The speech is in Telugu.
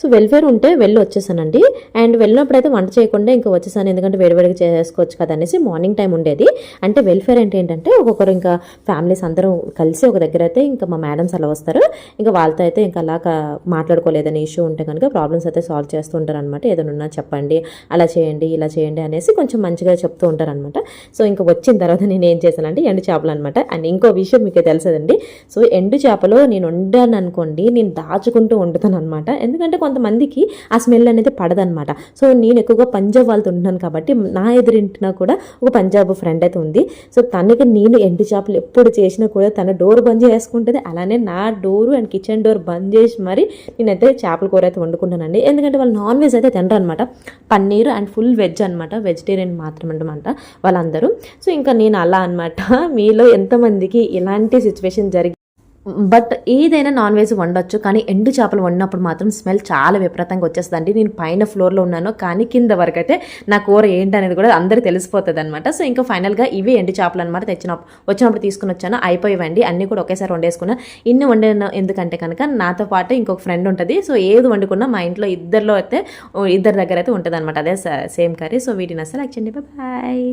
సో వెల్ఫేర్ ఉంటే వెళ్ళి వచ్చేసానండి. అండ్ వెళ్ళినప్పుడు అయితే వంట చేయకుండా ఇంకా వచ్చేసాను. ఎందుకంటే వేడివేడిగా చేసుకోవచ్చు కదా అనేసి మార్నింగ్ టైం ఉండేది. అంటే వెల్ఫేర్ అంటే ఏంటంటే ఒక్కొక్కరు ఇంకా ఫ్యామిలీస్ అందరూ కలిసి ఒక దగ్గర అయితే ఇంకా మా మేడమ్స్ అలా వస్తారు. ఇంకా వాళ్ళతో అయితే ఇంకా అలా మాట్లాడుకోలేదని ఇష్యూ ఉంటే కనుక ప్రాబ్లమ్స్ అయితే సాల్వ్ చేస్తూ ఉంటారు అనమాట ఏదైనా ఉన్నా చెప్పండి అలా చేయండి ఇలా చేయండి అనేసి కొంచెం మంచిగా చెప్తూ ఉంటారు అనమాట సో ఇంకా వచ్చిన తర్వాత నేను ఏం చేశానంటే ఎండు చేపలు అనమాట అండ్ ఇంకో విషయం మీకు తెలుసదండి. సో ఎండు చేపలు నేను వండాను అనుకోండి నేను దాచుకుంటూ వండుతాను అనమాట ఎందుకంటే కొంతమందికి ఆ స్మెల్ అనేది పడదనమాట సో నేను ఎక్కువగా పంజాబ్ వాళ్ళతో ఉంటున్నాను కాబట్టి నా ఎదురింటిన కూడా ఒక పంజాబ్ ఫ్రెండ్ అయితే ఉంది. సో తనకి నేను ఎండు చేపలు ఎప్పుడు చేసినా కూడా తన డోర్ బంద్ చేసుకుంటుంది. అలానే నా డోరు అండ్ కిచెన్ డోర్ బంద్ చేసి మరి నేనైతే చేపల కూర అయితే వండుకుంటానండి. ఎందుకంటే వాళ్ళు నాన్ వెజ్ అయితే తినరు అనమాట పన్నీర్ అండ్ ఫుల్ వెజ్ అనమాట వెజిటేరియన్ మాత్రం అనమాట వాళ్ళందరూ. సో ఇంకా నేను అలా అనమాట మీలో ఎంతమందికి ఇలాంటి సిచ్యువేషన్ జరిగి బట్ ఏదైనా నాన్ వెజ్ వండొచ్చు కానీ ఎండు చేపలు వండినప్పుడు మాత్రం స్మెల్ చాలా విపరీతంగా వచ్చేస్తుందండి. నేను పైన ఫ్లోర్లో ఉన్నాను కానీ కింద వరకు అయితే నా కూర ఏంటనేది కూడా అందరికీ తెలిసిపోతుంది అనమాట సో ఇంకా ఫైనల్గా ఇవే ఎండు చేపలు అనమాట తెచ్చిన వచ్చినప్పుడు తీసుకుని వచ్చాను. అయిపోయివండి. అన్నీ కూడా ఒకేసారి వండేసుకున్నా. ఇన్ని వండిన ఎందుకంటే కనుక నాతో పాటు ఇంకొక ఫ్రెండ్ ఉంటుంది. సో ఏది వండుకున్నా మా ఇంట్లో ఇద్దరిలో అయితే ఇద్దరి దగ్గర అయితే ఉంటుంది అనమాట అదే సేమ్ కర్రీ. సో వీటిని అసలు యాక్చువల్లీ బాయ్.